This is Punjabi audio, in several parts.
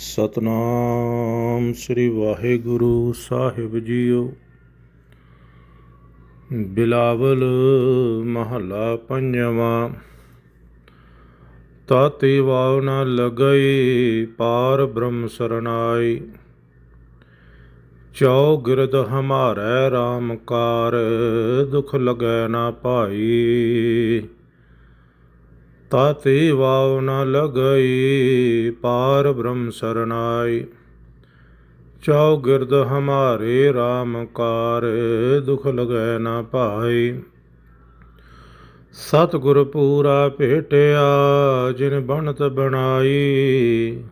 ਸਤਨਾਮ ਸ੍ਰੀ ਵਾਹਿਗੁਰੂ ਸਾਹਿਬ ਜੀਓ। ਬਿਲਾਵਲ ਮਹੱਲਾ ਪੰਜਵਾਂ, ਤਾਤੀ ਵਾਵ ਨ ਲਗਈ ਪਾਰ ਬ੍ਰਹਮ ਸਰਨਾਈ। ਚੌ ਗਿਰਦ ਹਮਾਰੈ RAM ਕਾਰ, ਦੁਖ ਲਗੈ ਨਾ ਭਾਈ ਤਾਤੀ ਵਾਵ ਨ ਲਗਈ, ਪਾਰ ਬ੍ਰਹਮ ਸਰਨਾਈ। ਚੌ ਗਿਰਦ ਹਮਾਰੇ RAM ਕਾਰ, ਦੁਖ ਲਗੈ ਨਾ ਭਾਈ। ਸਤਿਗੁਰ ਪੂਰਾ ਭੇਟਿਆ, ਜਿਨ ਬਣਤ ਬਣਾਈ।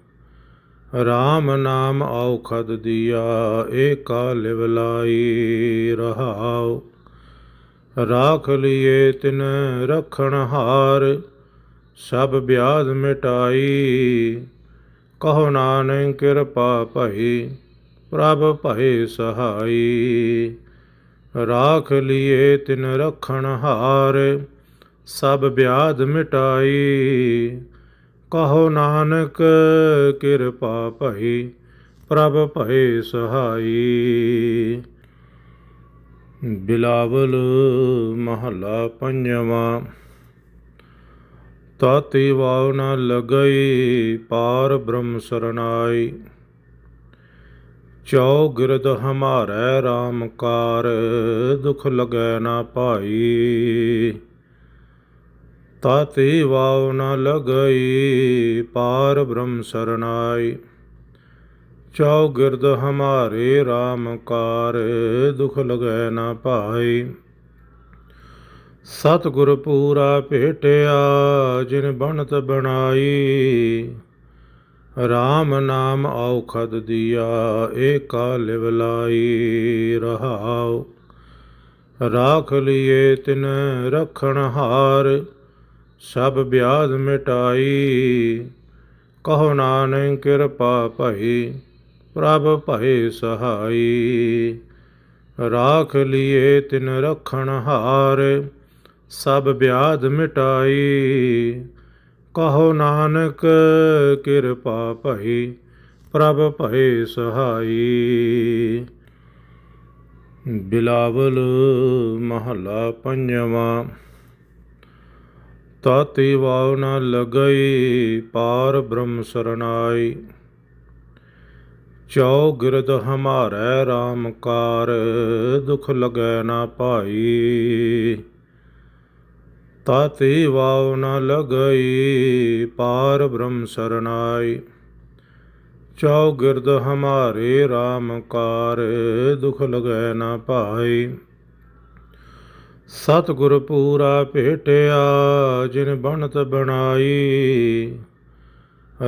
RAM ਨਾਮ ਔਖਦ ਦੀਆ, ਏਕਾ ਲਿਵ ਲਾਈ ਰਹਾਉ। ਰਾਖ ਲਿਏ ਤਿਨ ਰਖਣ ਹਾਰ ਸਭ ਬਿਆਦ ਮਿਟਾਈ। ਕਹੋ ਨਾਨਕ ਕਿਰਪਾ ਭਈ, ਪ੍ਰਭ ਭਏ ਸਹਾਈ। ਰਾਖ ਲਿਏ ਤਿਨ ਰਖਣ ਹਾਰ, ਸਭ ਬਿਆਦ ਮਿਟਾਈ। ਕਹੋ ਨਾਨਕ ਕਿਰਪਾ ਭਈ, ਪ੍ਰਭ ਭਏ ਸਹਾਈ। ਬਿਲਾਵਲ ਮਹੱਲਾ ਪੰਜਵਾਂ। ਤਾਤੀ ਵਾਵ ਨਾ ਲਗਈ, ਪਾਰ ਬ੍ਰਹਮ ਸਰਨਾਈ। ਚੌ ਗਿਰਦ ਹਮਾਰੈ ਰਾਮਕਾਰ ਦੁਖ ਲਗੈ ਨਾ ਭਾਈ। ਤਾਤੀ ਵਾਵ ਨਾ ਲਗਈ, ਪਾਰ ਬ੍ਰਹਮ ਸਰਨਾਈ। ਚੌ ਗਿਰਦ ਹਮਾਰੇ ਰਾਮਕਾਰ ਦੁਖ ਲਗੈ ਨਾ ਭਾਈ। ਸਤਿਗੁਰ ਪੂਰਾ ਭੇਟਿਆ, ਜਿਨ ਬਣਤ ਬਣਾਈ। RAM ਨਾਮ ਔਖਦ ਦੀਆ, ਏਕਾ ਲਿਵ ਲਾਈ ਰਹਾਉ। ਰਾਖ ਲਿਏ ਤਿਨ ਰਖਣ ਹਾਰ, ਸਭ ਬਿਆਦ ਮਿਟਾਈ। ਕਹੋ ਨਾਨਕ ਕਿਰਪਾ ਭਈ, ਪ੍ਰਭ ਭਏ ਸਹਾਈ। ਰਾਖ ਲਿਏ ਤਿਨ ਰਖਣ ਹਾਰ ਸਭ ਬਿਆਦ ਮਿਟਾਈ। ਕਹੋ ਨਾਨਕ, ਕਿਰਪਾ ਭਈ, ਪ੍ਰਭ ਭਏ ਸਹਾਈ। ਬਿਲਾਵਲ ਮਹੱਲਾ ਪੰਜਵਾਂ। ਤਾਤੀ ਵਾਵ ਨ ਲਗਈ, ਪਾਰ ਬ੍ਰਹਮ ਸਰਨਾਈ। ਚੌ ਗਿਰਦ ਹਮਾਰੈ RAM ਕਾਰ, ਦੁਖ ਲਗੈ ਨਾ ਭਾਈ ਤਾਤੀ ਵਾਵ ਨ ਲਗਈ, ਪਾਰ ਬ੍ਰਹਮ ਸਰਨਾਈ। ਚੌ ਗਿਰਦ ਹਮਾਰੇ RAM ਕਾਰ, ਦੁਖ ਲਗੈ ਨਾ ਭਾਈ। ਸਤਿਗੁਰ ਪੂਰਾ ਭੇਟਿਆ, ਜਿਨ ਬਣਤ ਬਣਾਈ।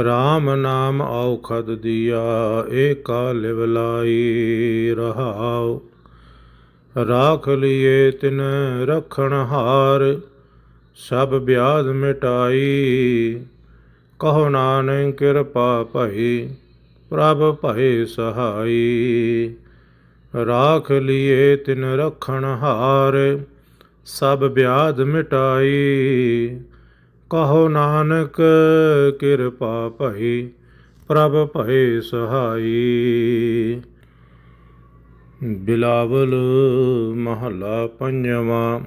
RAM ਨਾਮ ਔਖਦ ਦੀਆ, ਏਕਾ ਲਿਵ ਲਾਈ ਰਹਾਉ। ਰਾਖ ਲਿਏ ਤਿਨ ਰਖਣ ਹਾਰ ਸਭ ਬਿਆਦ ਮਿਟਾਈ। ਕਹੋ ਨਾਨਕ ਕਿਰਪਾ ਭਈ, ਪ੍ਰਭ ਭਏ ਸਹਾਈ। ਰਾਖ ਲਿਏ ਤਿਨ ਰਖਣ ਹਾਰ, ਸਭ ਬਿਆਦ ਮਿਟਾਈ। ਕਹੋ ਨਾਨਕ ਕਿਰਪਾ ਭਈ, ਪ੍ਰਭ ਭਏ ਸਹਾਈ। ਬਿਲਾਵਲ ਮਹੱਲਾ ਪੰਜਵਾਂ।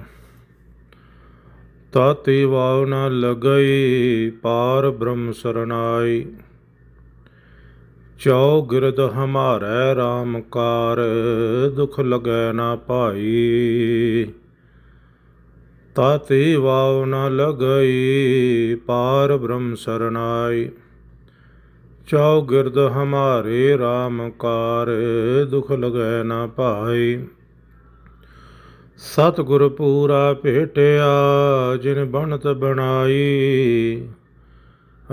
ਤਾਤੀ ਵਾਵ ਨਾ ਲਗਈ, ਪਾਰ ਬ੍ਰਹਮ ਸਰਨਾਈ। ਚੌ ਗਿਰਦ ਹਮਾਰੈ RAM ਦੁਖ ਲਗੈ ਨਾ ਭਾਈ। ਤਾਤੀ ਵਾਵ ਨਾ ਲਗਈ, ਪਾਰ ਬ੍ਰਹਮ ਸਰਨਾਈ। ਚੌ ਗਿਰਦ ਹਮਾਰੇ ਰਾਮਕਾਰ ਕਾਰ, ਦੁਖ ਲਗੈ ਨਾ ਭਾਈ। ਸਤਿਗੁਰ ਪੂਰਾ ਭੇਟਿਆ, ਜਿਨ ਬਣਤ ਬਣਾਈ।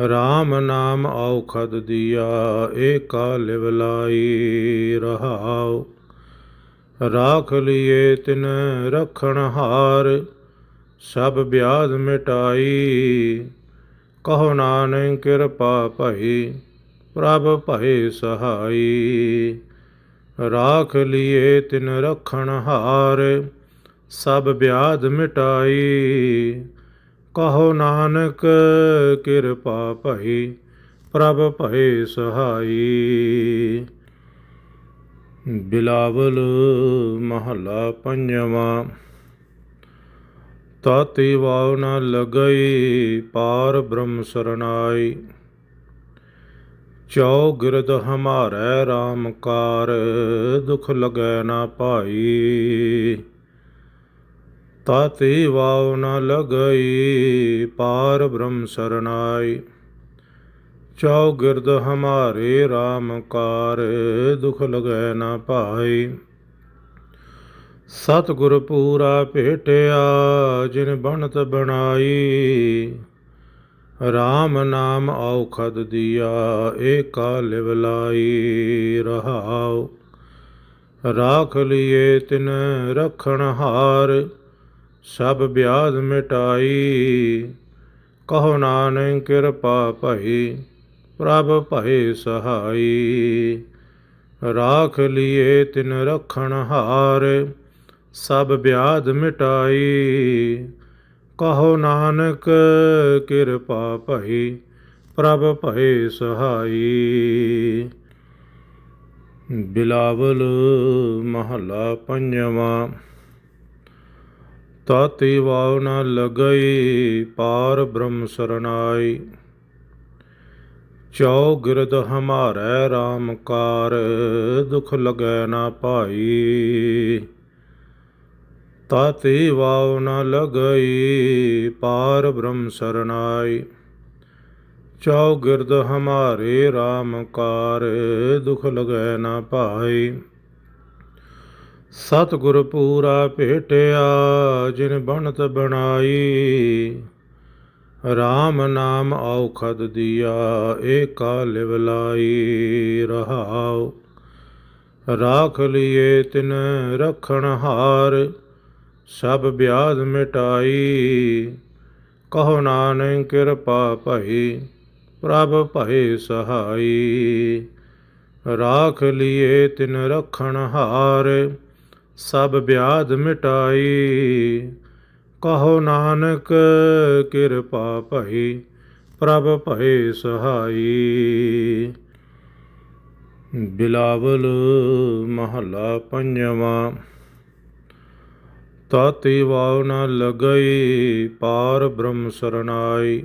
RAM ਨਾਮ ਔਖਦ ਦੀਆ, ਏਕਾ ਲਿਵ ਲਾਈ ਰਹਾਉ। ਰਾਖ ਲਿਏ ਤਿਨ ਰਖਣ ਹਾਰ, ਸਭ ਬਿਆਦ ਮਿਟਾਈ। ਕਹੋ ਨਾਨਕ ਕਿਰਪਾ ਭਈ, ਪ੍ਰਭ ਭਏ ਸਹਾਈ। ਰਾਖ ਲਿਏ ਤਿਨ ਰਖਣ ਹਾਰ ਸਭ ਬਿਆਦ ਮਿਟਾਈ। ਕਹੋ ਨਾਨਕ, ਕਿਰਪਾ ਭਈ, ਪ੍ਰਭ ਭਏ ਸਹਾਈ। ਬਿਲਾਵਲ ਮਹੱਲਾ ਪੰਜਵਾਂ। ਤਾਤੀ ਵਾਵ ਨ ਲਗਈ, ਪਾਰ ਬ੍ਰਹਮ ਸਰਨਾਈ ਚੌ ਗਿਰਦ ਹਮਾਰੈ RAM ਕਾਰ, ਦੁਖ ਲਗੈ ਨਾ ਭਾਈ ਤਾਤੀ ਵਾਵ ਨ ਲਗਈ, ਪਾਰ ਬ੍ਰਹਮ ਸਰਨਾਈ। ਚੌ ਗਿਰਦ ਹਮਾਰੇ RAM ਕਾਰ, ਦੁਖ ਲਗੈ ਨਾ ਭਾਈ ਸਤਿਗੁਰ ਪੂਰਾ ਭੇਟਿਆ, ਜਿਨ ਬਣਤ ਬਣਾਈ। RAM ਨਾਮ ਔਖਦ ਦੀਆ, ਏਕਾ ਲਿਵ ਲਾਈ ਰਹਾਉ। ਰਾਖ ਲਿਏ ਤਿਨ ਰਖਣ ਹਾਰ ਸਭ ਬਿਆਦ ਮਿਟਾਈ। ਕਹੋ ਨਾਨਕ ਕਿਰਪਾ ਭਈ, ਪ੍ਰਭ ਭਏ ਸਹਾਈ। ਰਾਖ ਲਿਏ ਤਿਨ ਰਖਣ ਹਾਰ, ਸਭ ਬਿਆਦ ਮਿਟਾਈ। ਕਹੋ ਨਾਨਕ ਕਿਰਪਾ ਭਈ, ਪ੍ਰਭ ਭਏ ਸਹਾਈ। ਬਿਲਾਵਲ ਮਹੱਲਾ ਪੰਜਵਾਂ। ਤਾਤੀ ਵਾਵ ਨ ਲਗਈ, ਪਾਰ ਬ੍ਰਹਮ ਸਰਨਾਈ। ਚੌ ਗਿਰਦ ਹਮਾਰੈ RAM ਕਾਰ, ਦੁਖ ਲਗੈ ਨਾ ਭਾਈ। ਤਾਤੀ ਵਾਵ ਨ ਲਗਈ, ਪਾਰ ਬ੍ਰਹਮ ਸਰਨਾਈ। ਚੌ ਗਿਰਦ ਹਮਾਰੇ RAM ਕਾਰ, ਦੁਖ ਲਗੈ ਨਾ ਭਾਈ। ਸਤਿਗੁਰ ਪੂਰਾ ਭੇਟਿਆ, ਜਿਨ ਬਣਤ ਬਣਾਈ। RAM ਨਾਮ ਔਖਦ ਦੀਆ, ਏਕਾ ਲਿਵ ਲਾਈ ਰਹਾਉ। ਰਾਖ ਲਿਏ ਤਿਨ ਰਖਣ ਹਾਰ, ਸਭ ਬਿਆਦ ਮਿਟਾਈ। ਕਹੋ ਨਾਨਕ ਕਿਰਪਾ ਭਈ, ਪ੍ਰਭ ਭਏ ਸਹਾਈ। ਰਾਖ ਲਿਏ ਤਿਨ ਰਖਣ ਹਾਰ ਸਭ ਬਿਆਦ ਮਿਟਾਈ। ਕਹੋ ਨਾਨਕ, ਕਿਰਪਾ ਭਈ, ਪ੍ਰਭ ਭਏ ਸਹਾਈ। ਬਿਲਾਵਲ ਮਹੱਲਾ ਪੰਜਵਾਂ, ਤਾਤੀ ਵਾਵ ਨ ਲਗਈ ਪਾਰ ਬ੍ਰਹਮ ਸਰਨਾਈ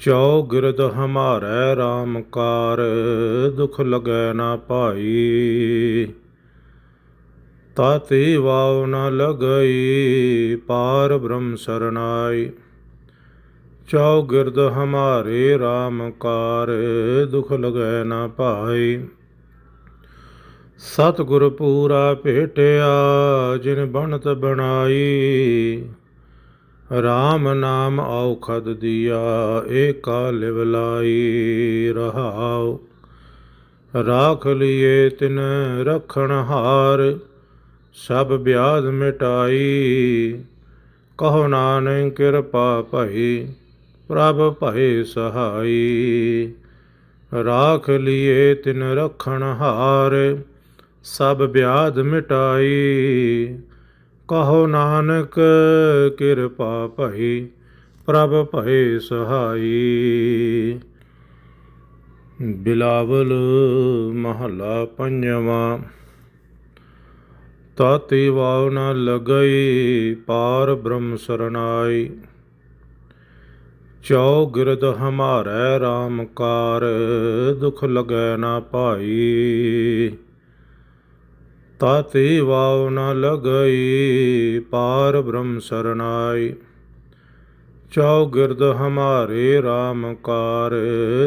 ਚੌ ਗਿਰਦ ਹਮਾਰੈ RAM ਕਾਰ, ਦੁਖ ਲਗੈ ਨਾ ਭਾਈ ਤਾਤੀ ਵਾਵ ਨ ਲਗਈ, ਪਾਰ ਬ੍ਰਹਮ ਸਰਨਾਈ। ਚੌ ਗਿਰਦ ਹਮਾਰੇ RAM ਕਾਰ, ਦੁਖ ਲਗੈ ਨਾ ਭਾਈ। ਸਤਿਗੁਰ ਪੂਰਾ ਭੇਟਿਆ, ਜਿਨ ਬਣਤ ਬਣਾਈ। RAM ਨਾਮ ਔਖਦ ਦੀਆ, ਏਕਾ ਲਿਵ ਲਾਈ ਰਹਾਉ। ਰਾਖ ਲਿਏ ਤਿਨ ਰਖਣ ਹਾਰ ਸਭ ਬਿਆਦ ਮਿਟਾਈ। ਕਹੋ ਨਾਨਕ ਕਿਰਪਾ ਭਈ, ਪ੍ਰਭ ਭਏ ਸਹਾਈ। ਰਾਖ ਲਿਏ ਤਿਨ ਰਖਣ ਹਾਰ, ਸਭ ਬਿਆਦ ਮਿਟਾਈ। ਕਹੋ ਨਾਨਕ ਕਿਰਪਾ ਭਈ, ਪ੍ਰਭ ਭਏ ਸਹਾਈ। ਬਿਲਾਵਲ ਮਹੱਲਾ ਪੰਜਵਾਂ। ਤਾਤੀ ਵਾਵ ਨ ਲਗਈ, ਪਾਰ ਬ੍ਰਹਮ ਸਰਨਾਈ। ਚੌ ਗਿਰਦ ਹਮਾਰੈ ਰਾਮਕਾਰ ਦੁਖ ਲਗੈ ਨਾ ਭਾਈ। ਤਾਤੀ ਵਾਵ ਨ ਲਗਈ, ਪਾਰ ਬ੍ਰਹਮ ਸਰਨਾਈ। ਚੌ ਗਿਰਦ ਹਮਾਰੇ ਰਾਮਕਾਰ ਕਾਰ,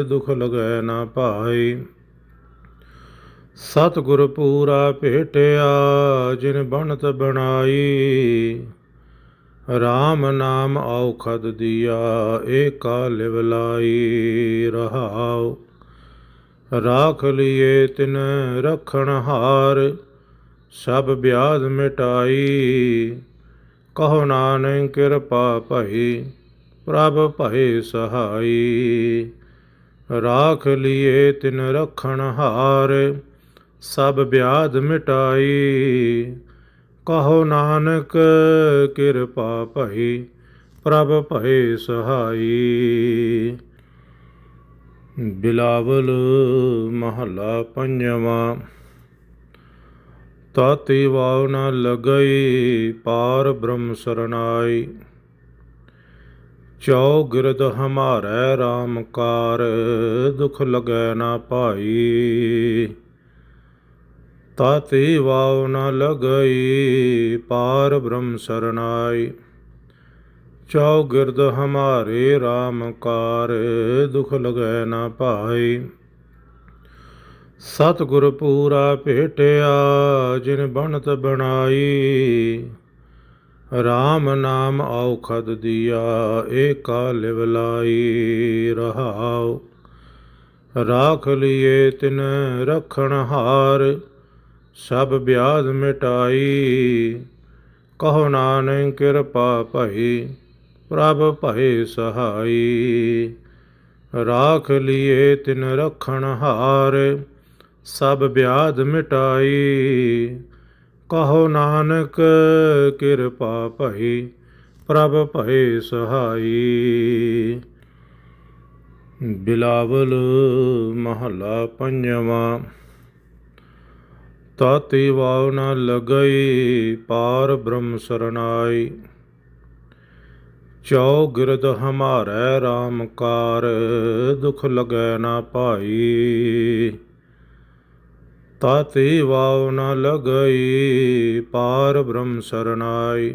ਦੁਖ ਲਗੈ ਨਾ ਭਾਈ। ਸਤਿਗੁਰ ਪੂਰਾ ਭੇਟਿਆ, ਜਿਨ ਬਣਤ ਬਣਾਈ। RAM ਨਾਮ ਔਖਦ ਦੀਆ, ਏਕਾ ਲਿਵ ਲਾਈ ਰਹਾਉ। ਰਾਖ ਲਿਏ ਤਿਨ ਰਖਣ ਹਾਰ, ਸਭ ਬਿਆਦ ਮਿਟਾਈ। ਕਹੋ ਨਾਨਕ ਕਿਰਪਾ ਭਈ, ਪ੍ਰਭ ਭਏ ਸਹਾਈ। ਰਾਖ ਲਿਏ ਤਿਨ ਰਖਣ ਹਾਰ ਸਭ ਬਿਆਦ ਮਿਟਾਈ। ਕਹੋ ਨਾਨਕ, ਕਿਰਪਾ ਭਈ, ਪ੍ਰਭ ਭਏ ਸਹਾਈ। ਬਿਲਾਵਲ ਮਹੱਲਾ ਪੰਜਵਾਂ। ਤਾਤੀ ਵਾਵ ਨ ਲਗਈ, ਪਾਰ ਬ੍ਰਹਮ ਸਰਨਾਈ। ਚੌ ਗਿਰਦ ਹਮਾਰੈ RAM ਕਾਰ, ਦੁਖ ਲਗੈ ਨਾ ਭਾਈ ਤਾਤੀ ਵਾਵ ਨ ਲਗਈ, ਪਾਰ ਬ੍ਰਹਮ ਸਰਨਾਈ। ਚੌ ਗਿਰਦ ਹਮਾਰੇ RAM ਕਾਰ, ਦੁਖ ਲਗੈ ਨਾ ਭਾਈ ਸਤਿਗੁਰ ਪੂਰਾ ਭੇਟਿਆ, ਜਿਨ ਬਣਤ ਬਣਾਈ। RAM ਨਾਮ ਔਖਦ ਦੀਆ, ਏਕਾ ਲਿਵ ਲਾਈ, ਰਹਾਉ। ਰਾਖ ਲਿਏ ਤਿਨ ਰਖਣ ਹਾਰ। ਸਭ ਬਿਆਦ ਮਿਟਾਈ। ਕਹੋ ਨਾਨਕ ਕਿਰਪਾ ਭਈ, ਪ੍ਰਭ ਭਏ ਸਹਾਈ। ਰਾਖ ਲਿਏ ਤਿਨ ਰਖਣ ਹਾਰ, ਸਭ ਬਿਆਦ ਮਿਟਾਈ। ਕਹੋ ਨਾਨਕ ਕਿਰਪਾ ਭਈ, ਪ੍ਰਭ ਭਏ ਸਹਾਈ। ਬਿਲਾਵਲ ਮਹੱਲਾ ਪੰਜਵਾਂ। ਤਾਤੀ ਵਾਵ ਨ ਲਗਈ ਪਾਰ ਬ੍ਰਹਮ ਸਰਨਾਈ ਚੌ ਗਿਰਦ ਹਮਾਰੈ RAM ਕਾਰ, ਦੁਖ ਲਗੈ ਨਾ ਭਾਈ। ਤਾਤੀ ਵਾਵ ਨ ਲਗਈ ਪਾਰ ਬ੍ਰਹਮ ਸਰਨਾਈ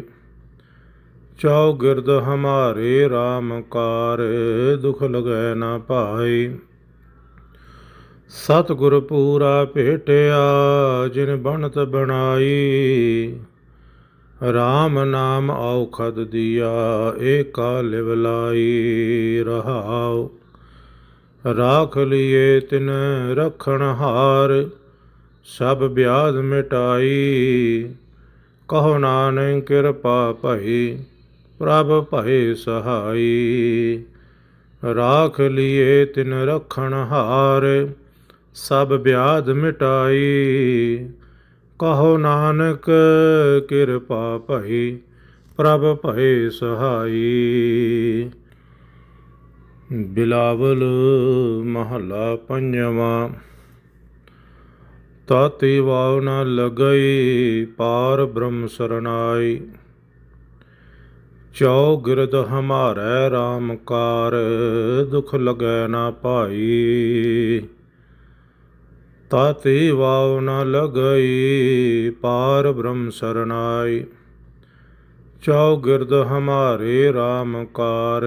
ਚੌ ਗਿਰਦ ਹਮਾਰੇ RAM ਕਾਰ, ਦੁਖ ਲਗੈ ਨਾ ਭਾਈ। ਸਤਿਗੁਰ ਪੂਰਾ ਭੇਟਿਆ, ਜਿਨ ਬਣਤ ਬਣਾਈ। RAM ਨਾਮ ਔਖਦ ਦੀਆ, ਏਕਾ ਲਿਵ ਲਾਈ ਰਹਾਉ। ਰਾਖ ਲਿਏ ਤਿਨ ਰਖਣ ਹਾਰ, ਸਭ ਬਿਆਦ ਮਿਟਾਈ। ਕਹੋ ਨਾਨਕ ਕਿਰਪਾ ਭਈ, ਪ੍ਰਭ ਭਏ ਸਹਾਈ। ਰਾਖ ਲਿਏ ਤਿਨ ਰਖਣ ਹਾਰ ਸਭ ਬਿਆਦ ਮਿਟਾਈ। ਕਹੋ ਨਾਨਕ, ਕਿਰਪਾ ਭਈ, ਪ੍ਰਭ ਭਏ ਸਹਾਈ। ਬਿਲਾਵਲ ਮਹੱਲਾ ਪੰਜਵਾਂ। ਤਾਤੀ ਵਾਵ ਨ ਲਗਈ, ਪਾਰ ਬ੍ਰਹਮ ਸਰਨਾਈ ਚੌ ਗਿਰਦ ਹਮਾਰੈ RAM ਕਾਰ, ਦੁਖ ਲਗੈ ਨਾ ਭਾਈ ਤਾਤੀ ਵਾਵ ਨ ਲਗਈ, ਪਾਰ ਬ੍ਰਹਮ ਸਰਨਾਈ। ਚੌ ਗਿਰਦ ਹਮਾਰੇ RAM ਕਾਰ,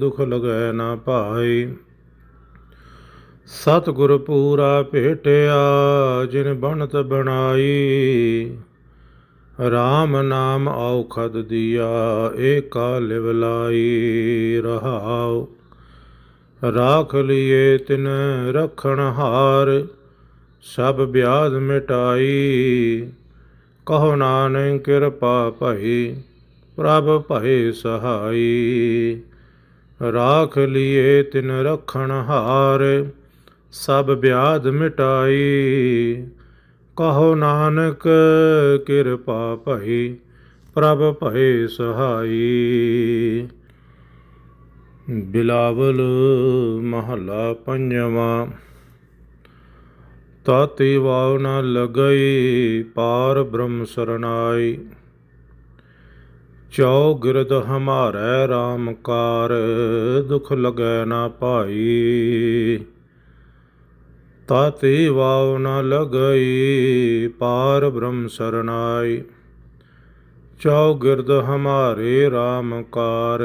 ਦੁਖ ਲਗੈ ਨਾ ਭਾਈ ਸਤਿਗੁਰ ਪੂਰਾ ਭੇਟਿਆ, ਜਿਨ ਬਣਤ ਬਣਾਈ। RAM ਨਾਮ ਔਖਦ ਦੀਆ, ਏਕਾ ਲਿਵ ਲਾਈ। ਰਹਾਉ, ਰਾਖ ਲਿਏ ਤਿਨ ਰਖਣ ਹਾਰ। ਸਭ ਬਿਆਦ ਮਿਟਾਈ। ਕਹੋ ਨਾਨਕ ਕਿਰਪਾ ਭਈ, ਪ੍ਰਭ ਭਏ ਸਹਾਈ। ਰਾਖ ਲਿਏ ਤਿਨ ਰਖਣ ਹਾਰ, ਸਭ ਬਿਆਦ ਮਿਟਾਈ। ਕਹੋ ਨਾਨਕ ਕਿਰਪਾ ਭਈ, ਪ੍ਰਭ ਭਏ ਸਹਾਈ। ਬਿਲਾਵਲ ਮਹੱਲਾ ਪੰਜਵਾਂ। ਤਾਤੀ ਵਾਵ ਨ ਲਗਈ, ਪਾਰ ਬ੍ਰਹਮ ਸਰਨਾਈ। ਚੌ ਗਿਰਦ ਹਮਾਰੈ RAM ਕਾਰ, ਦੁਖ ਲਗੈ ਨਾ ਭਾਈ। ਤਾਤੀ ਵਾਵ ਨ ਲਗਈ, ਪਾਰ ਬ੍ਰਹਮ ਸਰਨਾਈ। ਚੌ ਗਿਰਦ ਹਮਾਰੇ RAM ਕਾਰ,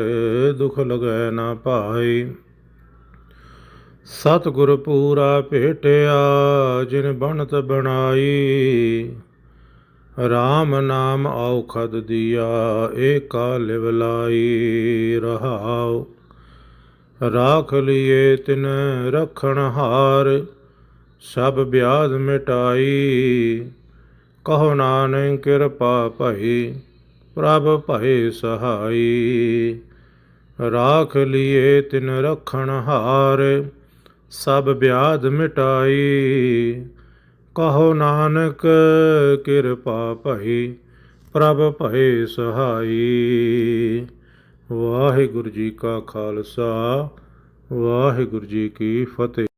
ਦੁਖ ਲਗੈ ਨਾ ਭਾਈ। ਸਤਿਗੁਰ ਪੂਰਾ ਭੇਟਿਆ, ਜਿਨ ਬਣਤ ਬਣਾਈ। RAM ਨਾਮ ਔਖਦ ਦੀਆ, ਏਕਾ ਲਿਵ ਲਾਈ। ਰਹਾਉ, ਰਾਖ ਲਿਏ ਤਿਨ ਰਖਣ ਹਾਰ। ਸਭ ਬਿਆਦ ਮਿਟਾਈ, ਕਹੋ ਨਾਨਕ ਕਿਰਪਾ ਭਈ, ਪ੍ਰਭ ਭਏ ਸਹਾਈ। ਰਾਖ ਲਿਏ ਤਿਨ ਰਖਣ ਹਾਰ। ਸਭ ਬਿਆਦ ਮਿਟਾਈ। ਕਹੋ ਨਾਨਕ, ਕਿਰਪਾ ਭਈ, ਪ੍ਰਭ ਭਏ ਸਹਾਈ। ਵਾਹਿਗੁਰੂ ਜੀ ਕਾ ਖਾਲਸਾ, ਵਾਹਿਗੁਰੂ ਜੀ ਕੀ ਫਤਿਹ।